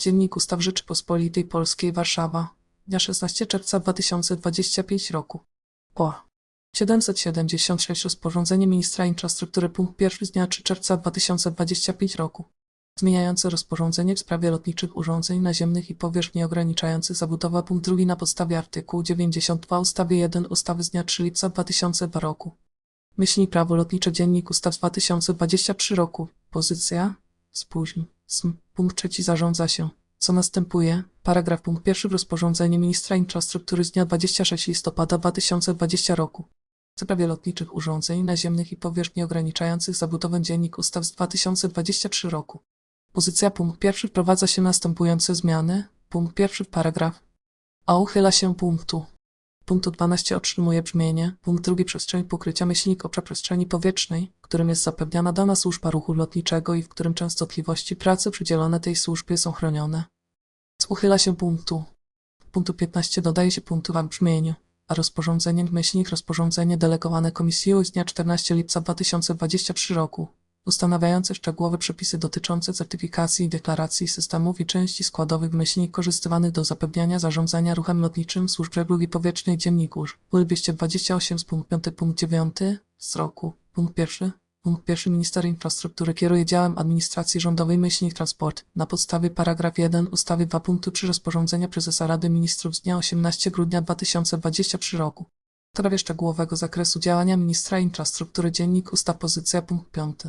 Dziennik Ustaw Rzeczypospolitej Polskiej Warszawa. Dnia 16 czerwca 2025 roku. O. 776 Rozporządzenie Ministra Infrastruktury punkt 1 z dnia 3 czerwca 2025 roku. Zmieniające rozporządzenie w sprawie lotniczych urządzeń naziemnych i powierzchni ograniczających zabudowę punkt 2 na podstawie artykułu 92 ustawy 1 ustawy z dnia 3 lipca 2002 roku. Myśli Prawo Lotnicze Dziennik Ustaw z 2023 roku. Pozycja Spóźń. Punkt trzeci zarządza się. Co następuje? Paragraf punkt pierwszy w rozporządzeniu Ministra Infrastruktury z dnia 26 listopada 2020 roku. W sprawie lotniczych urządzeń naziemnych i powierzchni ograniczających zabudowę Dziennik Ustaw z 2023 roku. Pozycja punkt pierwszy wprowadza się następujące zmiany. Punkt pierwszy paragraf. A uchyla się punktu. Punktu 12 otrzymuje brzmienie. Punkt drugi przestrzeń pokrycia myślnik obszar przestrzeni powietrznej, którym jest zapewniana dana służba ruchu lotniczego i w którym częstotliwości pracy przydzielone tej służbie są chronione. Uchyla się punktu. Punktu 15 dodaje się punktu w brzmieniu, a rozporządzeniem myślnik rozporządzenie delegowane Komisji z dnia 14 lipca 2023 roku, ustanawiające szczegółowe przepisy dotyczące certyfikacji i deklaracji systemów i części składowych myślnik korzystywanych do zapewniania zarządzania ruchem lotniczym służb żeglugi powietrznej dzienników. Ul 228 z punkt 5 punkt 9 z roku. Punkt pierwszy. Punkt pierwszy Minister Infrastruktury kieruje działem administracji rządowej myślnik transport na podstawie paragraf 1 ustawy 2 punktu 3 rozporządzenia prezesa Rady Ministrów z dnia 18 grudnia 2023 roku. W sprawie szczegółowego zakresu działania ministra infrastruktury dziennik ustaw pozycja punkt 5.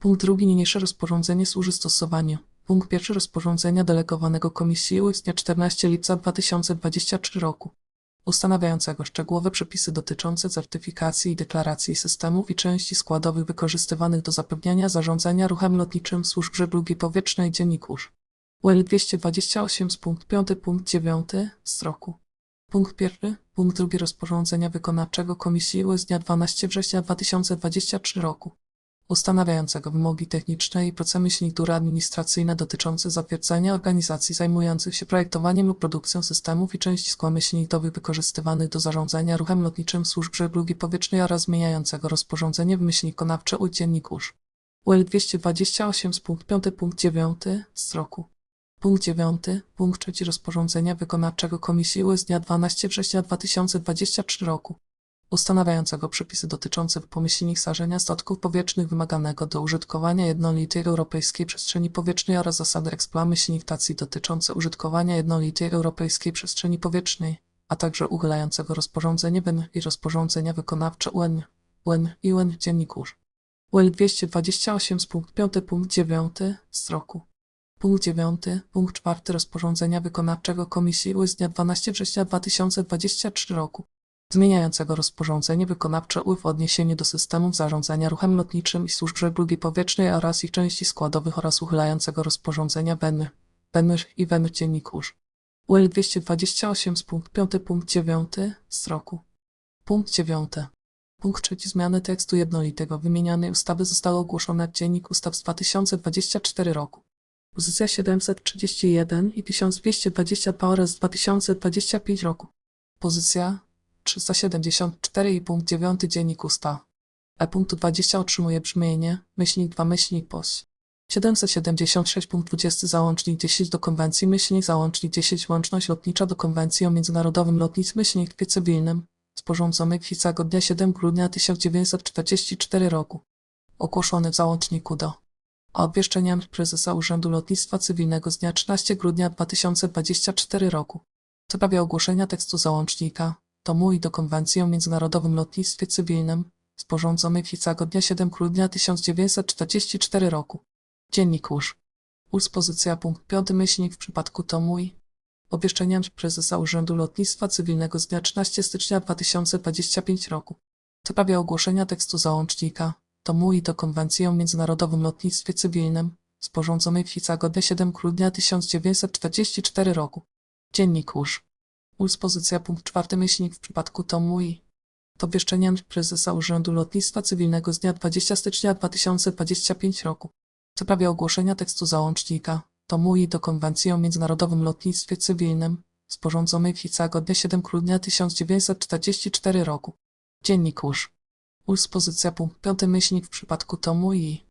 Punkt drugi niniejsze rozporządzenie służy stosowaniu. Punkt pierwszy rozporządzenia delegowanego Komisji EU z dnia 14 lipca 2023 roku ustanawiającego szczegółowe przepisy dotyczące certyfikacji i deklaracji systemów i części składowych wykorzystywanych do zapewniania zarządzania ruchem lotniczym służb żeglugi powietrznej dzienników. UL 228 z punkt 5 punkt 9 z roku. Punkt 1. Punkt 2 rozporządzenia wykonawczego Komisji UE z dnia 12 września 2023 roku ustanawiającego wymogi techniczne i procemyślnitury administracyjne dotyczące zatwierdzenia organizacji zajmujących się projektowaniem lub produkcją systemów i części skłamyślnitowych wykorzystywanych do zarządzania ruchem lotniczym służb żeglugi powietrznej oraz zmieniającego rozporządzenie w myśli konawcze u dzienników. UL 228 z punkt 5 punkt 9 z roku. Punkt 9. Punkt 3 rozporządzenia wykonawczego Komisji UE z dnia 12 września 2023 roku ustanawiającego przepisy dotyczące pomyślnych sarzenia statków powietrznych wymaganego do użytkowania jednolitej europejskiej przestrzeni powietrznej oraz zasady eksplamyślniktacji dotyczące użytkowania jednolitej europejskiej przestrzeni powietrznej, a także uchylającego rozporządzenie BEN i rozporządzenia wykonawcze UN, UN i UN dzienników. UL 228 z punkt 5 punkt 9 z roku. Punkt 9, punkt 4 rozporządzenia wykonawczego Komisji z dnia 12 września 2023 roku zmieniającego rozporządzenie wykonawcze UE w odniesieniu do systemów zarządzania ruchem lotniczym i służb żeglugi powietrznej oraz ich części składowych oraz uchylającego rozporządzenia BEMY, BEMY i WEMY dzienników. UL 228 z punkt 5 punkt 9 z roku. Punkt 9. Punkt 3 zmiany tekstu jednolitego wymienianej ustawy zostały ogłoszone w Dziennik Ustaw z 2024 roku. Pozycja 731 i 1222 oraz 2025 roku. Pozycja 374 i punkt 9 dziennik usta. E punktu 20 otrzymuje brzmienie, myślnik 2 myślnik pos. 776 punkt 20 załącznik 10 do konwencji myślnik załącznik 10 łączność lotnicza do konwencji o międzynarodowym lotnictwie cywilnym, sporządzony w Chicago dnia 7 grudnia 1944 roku. Ogłoszony w załączniku do obwieszczeniami prezesa Urzędu Lotnictwa Cywilnego z dnia 13 grudnia 2024 roku. Sprawie ogłoszenia tekstu załącznika, tomu i do Konwencji o Międzynarodowym Lotnictwie Cywilnym, sporządzonej w Chicago dnia 7 grudnia 1944 roku. Dziennik łóż. Urs pozycja punkt 5 myślnik w przypadku tomu i obwieszczeniami prezesa Urzędu Lotnictwa Cywilnego z dnia 13 stycznia 2025 roku. W sprawie ogłoszenia tekstu załącznika, tomu i do Konwencji o Międzynarodowym Lotnictwie Cywilnym, sporządzonej w Chicago dnia 7 grudnia 1944 roku. Dziennik łóż. Uls pozycja punkt czwarty myślnik w przypadku tomu i to obwieszczeniem prezesa Urzędu Lotnictwa Cywilnego z dnia 20 stycznia 2025 roku. W sprawie ogłoszenia tekstu załącznika tomu i do Konwencji o Międzynarodowym Lotnictwie Cywilnym sporządzonej w Chicago dnia 7 grudnia 1944 roku. Dziennik łóż. Uls pozycja punkt piąty myślnik w przypadku tomu i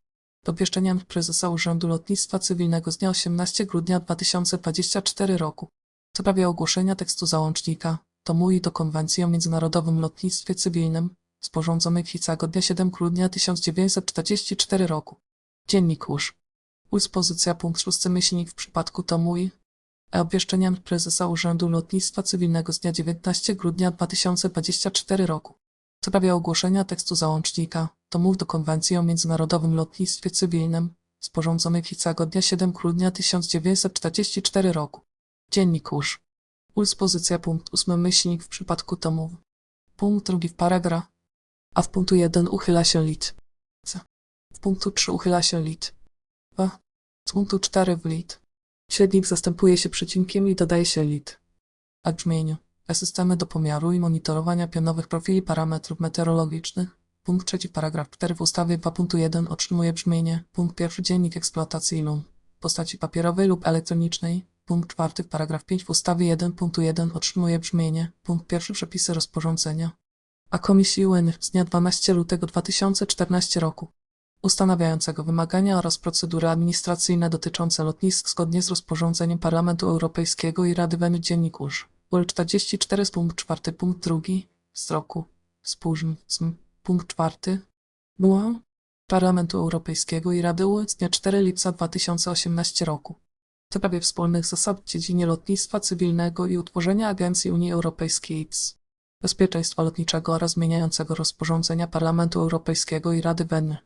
Obwieszczeniem prezesa Urzędu Lotnictwa Cywilnego z dnia 18 grudnia 2024 roku w sprawie ogłoszenia tekstu załącznika tomu i do Konwencji o Międzynarodowym Lotnictwie Cywilnym sporządzonej w Chicago dnia 7 grudnia 1944 roku. Dziennik łóż. Dyspozycja punkt 6 myślnik w przypadku tomu i e obwieszczeniem prezesa Urzędu Lotnictwa Cywilnego z dnia 19 grudnia 2024 roku w sprawie ogłoszenia tekstu załącznika tomów do Konwencji o Międzynarodowym Lotnictwie Cywilnym sporządzonej w Chicago dnia 7 grudnia 1944 roku. Dziennik łóż. Dyspozycja punkt 8 myślnik w przypadku tomów. Punkt drugi w paragraf. A w punktu 1 uchyla się lit. W punktu 3 uchyla się lit. 2. Z punktu 4 w lit. Średnik zastępuje się przecinkiem i dodaje się lit. A brzmieniu. E systemy do pomiaru i monitorowania pionowych profili parametrów meteorologicznych. Punkt trzeci paragraf 4 w ustawie 2.1 otrzymuje brzmienie. Punkt pierwszy dziennik eksploatacji LUM w postaci papierowej lub elektronicznej. Punkt czwarty paragraf 5 w ustawie 1.1 otrzymuje brzmienie. Punkt pierwszy przepisy rozporządzenia. A Komisji UN z dnia 12 lutego 2014 roku ustanawiającego wymagania oraz procedury administracyjne dotyczące lotnisk zgodnie z rozporządzeniem Parlamentu Europejskiego i Rady Weny Dziennik UR. UL 44 z punkt 4 punkt 2 z roku spóźni z punkt 4 była Parlamentu Europejskiego i Rady UE z dnia 4 lipca 2018 roku w sprawie wspólnych zasad w dziedzinie lotnictwa cywilnego i utworzenia Agencji Unii Europejskiej bezpieczeństwa lotniczego oraz zmieniającego rozporządzenia Parlamentu Europejskiego i Rady WEN,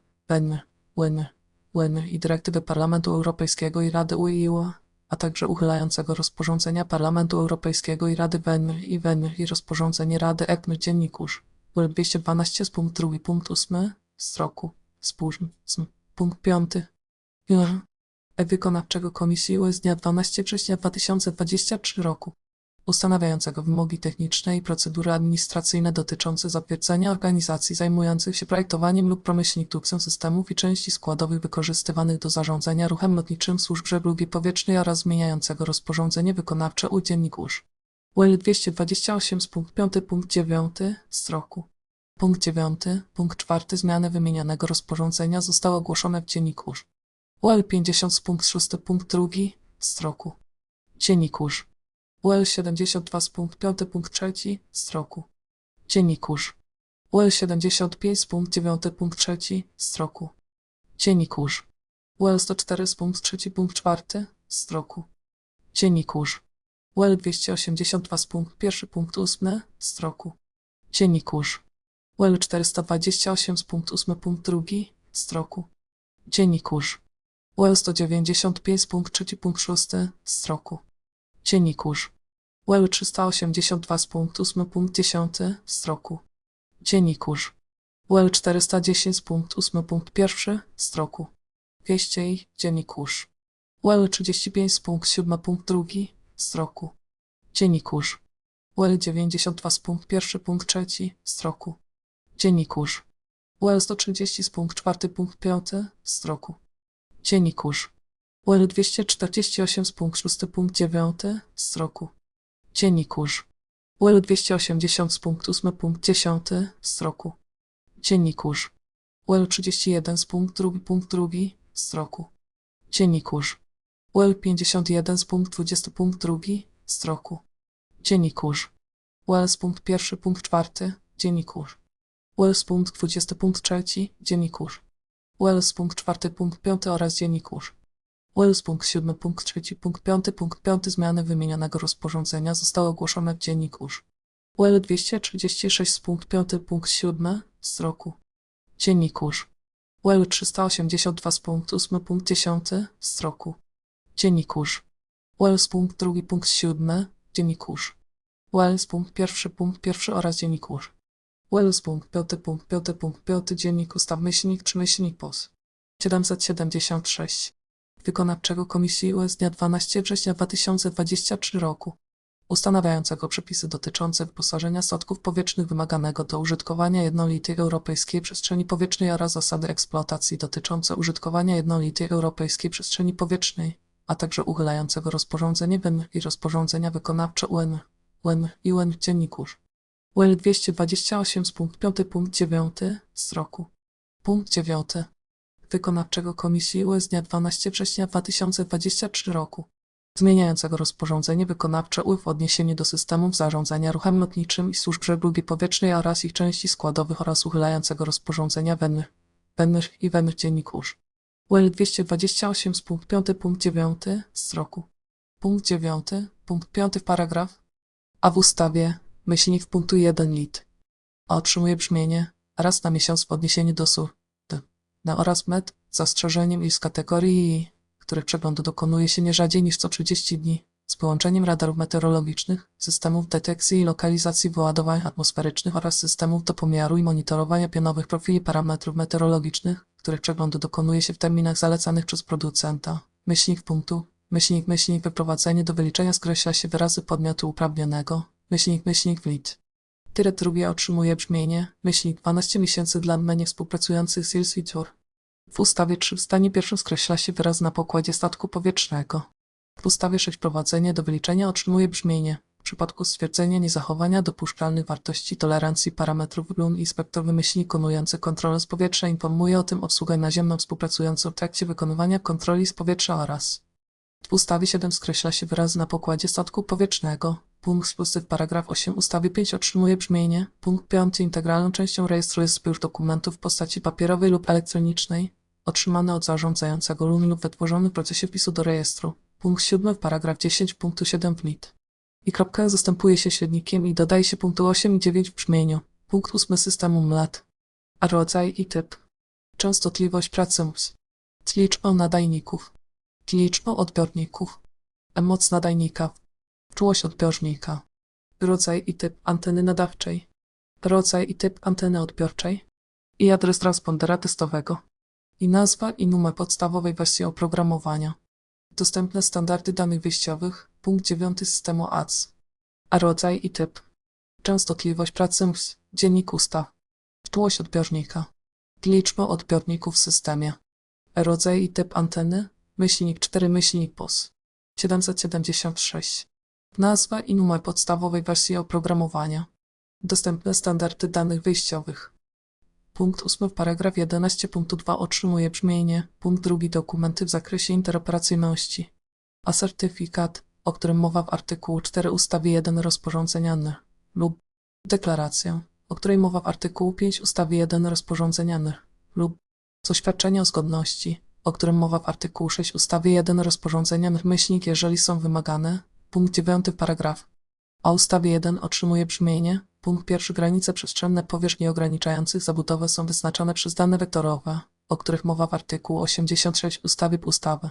WEN, i dyrektywy Parlamentu Europejskiego i Rady UE, a także uchylającego rozporządzenia Parlamentu Europejskiego i Rady WEN i WEN i rozporządzenie Rady ECN Dziennikurz, UE 212 z punkt 2 punkt 8 z roku, z punkt 5, Jur. E wykonawczego Komisji z dnia 12 września 2023 roku, ustanawiającego wymogi techniczne i procedury administracyjne dotyczące zatwierdzenia organizacji zajmujących się projektowaniem lub promyślnikowcem systemów i części składowych wykorzystywanych do zarządzania ruchem lotniczym służb żeglugi powietrznej oraz zmieniającego rozporządzenie wykonawcze u dziennikurz. UL 228 z punkt 5 punkt 9 z roku. Punkt 9, punkt 4 zmiany wymienianego rozporządzenia zostały ogłoszone w dziennikurz. UL 50 z punkt 6 punkt 2 z roku. Dziennikurz. UL 72 z punkt 5 punkt 3 z roku. Dziennikurz. UL 75 z punkt 9 punkt 3 z roku. Dziennikurz. UL 104 z punkt 3 punkt 4 z roku. Dziennikurz. UL 282 z punkt 1 punkt 8 z roku. Dziennikurz. UL 428 z punkt 8 punkt 2 z roku. Dziennikurz. UL 195 z punkt 3 punkt 6 z roku. Dziennikurz. UL 382 z punkt 8 punkt 10 z roku. Dziennikurz. UL 410 z punkt 8 punkt 1 z roku. Wieście i dziennikurz. UL 35 z punkt 7 punkt 2 z roku. Dziennikurz. UL 92 z punkt 1 punkt 3 z roku. Dziennikurz. UL 130 z punkt 4 punkt 5 z roku. Dziennikurz. UL 248 z punkt 6 punkt 9 z roku. Dziennikurz. UL 280 z punkt 8 punkt 10 z roku. Dziennikurz. UL 31 z punkt 2 punkt 2 z roku. Dziennikurz. UL 51 z punkt 20 punkt 2 z roku. Dziennikurz. UL z punkt 1 punkt 4 dziennikurz. UL z punkt 20 punkt 3 dziennikurz. Z punkt 4 punkt 5 oraz dziennikurz. UL z punkt 7 punkt 3 punkt 5 punkt 5 zmiany wymienionego rozporządzenia zostały ogłoszone w dziennikurz. UL 236 z punkt 5 punkt 7 z roku. Dziennikurz. UL 382 z punkt 8 punkt 10 z roku. Dziennikurz. UL z punkt 2 punkt 7 dziennikurz. UL z punkt 1 punkt 1 oraz dziennikurz. UL punkt 5 punkt 5 punkt 5 dziennik ustaw myślnik 3 myślnik POS. 776 wykonawczego Komisji z dnia 12 września 2023 roku, ustanawiającego przepisy dotyczące wyposażenia statków powietrznych wymaganego do użytkowania jednolitej europejskiej przestrzeni powietrznej oraz zasady eksploatacji dotyczące użytkowania jednolitej europejskiej przestrzeni powietrznej, a także uchylającego rozporządzenie WEN i rozporządzenia wykonawcze UN, UN i UN dziennikurz. UL 228 z punkt 5 punkt 9 z roku. Punkt 9. Wykonawczego Komisji UE z dnia 12 września 2023 roku, zmieniającego rozporządzenie wykonawcze UE w odniesieniu do systemów zarządzania ruchem lotniczym i służb żeglugi powietrznej oraz ich części składowych oraz uchylającego rozporządzenia WENR, WENR i WENR Dziennik UR. UL 228 z punkt 5 punkt 9 z roku. Punkt 9, punkt 5 paragraf, a w ustawie myślnik punktu 1 lit. A otrzymuje brzmienie raz na miesiąc w odniesieniu do SUR na oraz MED z zastrzeżeniem iż z kategorii I, których przeglądu dokonuje się nie rzadziej niż co 30 dni, z wyłączeniem radarów meteorologicznych, systemów detekcji i lokalizacji wyładowań atmosferycznych oraz systemów do pomiaru i monitorowania pionowych profili parametrów meteorologicznych, których przeglądu dokonuje się w terminach zalecanych przez producenta. Myślnik punktu, myślnik, myślnik, wyprowadzenie do wyliczenia skreśla się wyrazy podmiotu uprawnionego, myślnik, myślnik, wlit. Tyret drugie otrzymuje brzmienie, myślnik 12 miesięcy dla mnie współpracujących z Ilswitor. W ustawie 3 w stanie pierwszym skreśla się wyraz na pokładzie statku powietrznego. W ustawie 6 prowadzenie do wyliczenia otrzymuje brzmienie. W przypadku stwierdzenia niezachowania dopuszczalnych wartości tolerancji parametrów GLUN inspektor wymyślnik konujący kontrolę z powietrza informuje o tym obsługę naziemną współpracującą w trakcie wykonywania kontroli z powietrza oraz w ustawie 7 skreśla się wyrazy na pokładzie statku powietrznego. Punkt spusty w paragraf 8 ustawy 5 otrzymuje brzmienie. Punkt 5 integralną częścią rejestru jest zbiór dokumentów w postaci papierowej lub elektronicznej, otrzymany od zarządzającego LUN lub wytworzony w procesie wpisu do rejestru. Punkt 7 w paragraf 10 punktu 7 w lit. I kropka zastępuje się średnikiem i dodaje się punktu 8 i 9 w brzmieniu. Punkt 8 systemu MLAT. A rodzaj i typ. Częstotliwość pracy ms. Liczbę nadajników. Liczbę odbiorników. Moc nadajnika. Czułość odbiornika. Rodzaj i typ anteny nadawczej. Rodzaj i typ anteny odbiorczej. I adres transpondera testowego. I nazwa i numer podstawowej wersji oprogramowania. Dostępne standardy danych wyjściowych. Punkt 9 systemu ADS. A rodzaj i typ. Częstotliwość pracy ms. Dziennik ustaw. Czułość odbiornika. Liczba odbiorników w systemie. Rodzaj i typ anteny. Myślnik 4 myślnik POS. 776. Nazwa i numer podstawowej wersji oprogramowania. Dostępne standardy danych wyjściowych. Punkt 8 paragraf 11 punktu 2 otrzymuje brzmienie. Punkt 2 dokumenty w zakresie interoperacyjności. A certyfikat, o którym mowa w artykułu 4 ustawy 1 rozporządzenia N lub deklarację, o której mowa w artykułu 5 ustawy 1 rozporządzenia N lub oświadczenie o zgodności, o którym mowa w artykułu 6 ustawy 1 rozporządzenia N myślnik, jeżeli są wymagane, punkt 9 paragraf. A ustawie 1 otrzymuje brzmienie, punkt pierwszy granice przestrzenne powierzchni ograniczających zabudowę są wyznaczone przez dane wektorowe, o których mowa w artykułu 86 ustawy ustawy.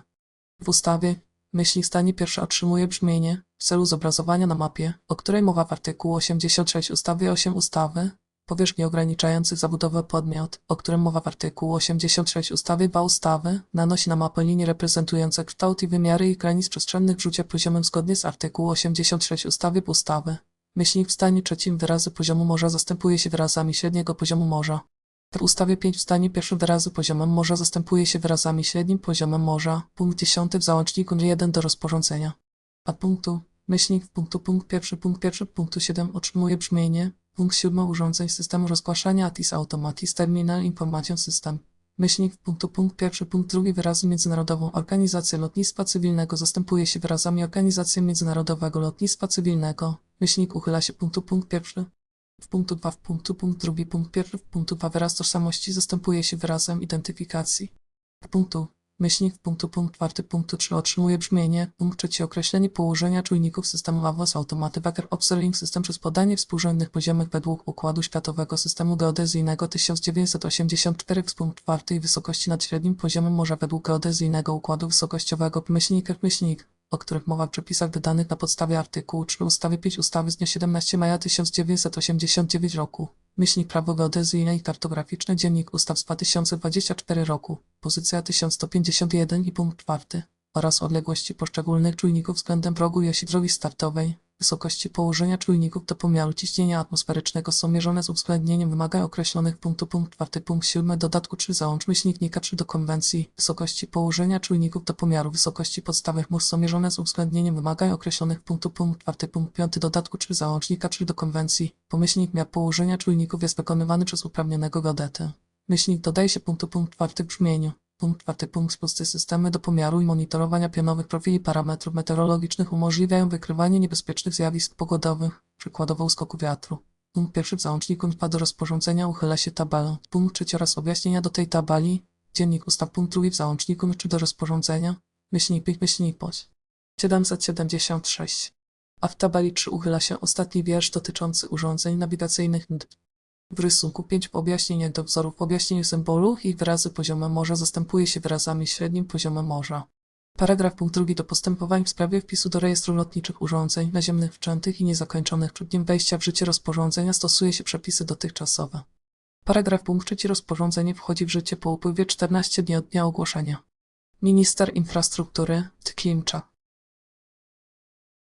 W ustawie myślnik stanie pierwsze otrzymuje brzmienie w celu zobrazowania na mapie, o której mowa w artykułu 86 ustawy 8 ustawy, powierzchni ograniczających zabudowę podmiot, o którym mowa w artykułu 86 ustawy 2 ustawy, nanosi na mapę linie reprezentujące kształt i wymiary ich granic przestrzennych w rzucie poziomem zgodnie z artykułu 86 ustawy ustawy. Myślnik w stanie trzecim wyrazy poziomu morza zastępuje się wyrazami średniego poziomu morza. W ustawie 5 w stanie pierwszym wyrazy poziomem morza zastępuje się wyrazami średnim poziomem morza. Punkt 10 w załączniku 1 do rozporządzenia. A punktu myślnik w punktu punkt pierwszy punkt pierwszy punktu 7 otrzymuje brzmienie punkt 7 urządzeń systemu rozgłaszania ATIS Automatis Terminal Information System. Punktu punkt pierwszy punkt drugi wyrazy Międzynarodową Organizację Lotnictwa Cywilnego zastępuje się wyrazami Organizację Międzynarodowego Lotnictwa Cywilnego. Uchyla się punktu punkt pierwszy. W punktu 2 w punktu punkt drugi punkt pierwszy w punktu 2 wyraz tożsamości zastępuje się wyrazem identyfikacji. Punktu myślnik w punktu punkt czwarty punktu 3 otrzymuje brzmienie punkt trzeci określenie położenia czujników systemu AWS Automaty Wacker Observing System przez podanie współrzędnych poziomych według Układu Światowego Systemu Geodezyjnego 1984 w punkt czwarty i wysokości nad średnim poziomem morza według Geodezyjnego Układu Wysokościowego. Myślnik myślnik o których mowa w przepisach wydanych na podstawie artykułu 3 ustawy 5 ustawy z dnia 17 maja 1989 roku. Myślnik prawo geodezyjne i kartograficzne Dziennik Ustaw z 2024 roku. Pozycja 1151 i punkt 4 oraz odległości poszczególnych czujników względem progu i osi drogi startowej. Wysokości położenia czujników do pomiaru ciśnienia atmosferycznego są mierzone z uwzględnieniem wymagań określonych punktu punkt 4 punkt 7 dodatku 3 załącz myślniknika 3 do konwencji. Wysokości położenia czujników do pomiaru wysokości podstawowych mórz są mierzone z uwzględnieniem wymagań określonych punktu punkt 4 punkt 5 dodatku 3 załącznika 3 do konwencji. Pomyślnik miar położenia czujników jest wykonywany przez uprawnionego geodetę. Myślnik dodaje się punktu punkt 4 w brzmieniu. Punkt czwarty. Punkt szósty. Systemy do pomiaru i monitorowania pionowych profili parametrów meteorologicznych umożliwiają wykrywanie niebezpiecznych zjawisk pogodowych, przykładowo uskoku wiatru. Punkt pierwszy w załączniku dwa do rozporządzenia uchyla się tabelę. Punkt trzeci oraz objaśnienia do tej tabeli. Dziennik ustaw punkt drugi w załączniku czy do rozporządzenia. Myślnik pik, myślnik poś. 776. A w tabeli 3 uchyla się ostatni wiersz dotyczący urządzeń nawigacyjnych. W rysunku 5 w objaśnieniach do wzorów w objaśnieniu symbolów i wyrazy poziome morza zastępuje się wyrazami średnim poziomem morza. Paragraf punkt drugi do postępowań w sprawie wpisu do rejestru lotniczych urządzeń naziemnych wszczętych i niezakończonych przed dniem wejścia w życie rozporządzenia stosuje się przepisy dotychczasowe. Paragraf punkt trzeci rozporządzenie wchodzi w życie po upływie 14 dni od dnia ogłoszenia. Minister infrastruktury Tkimczak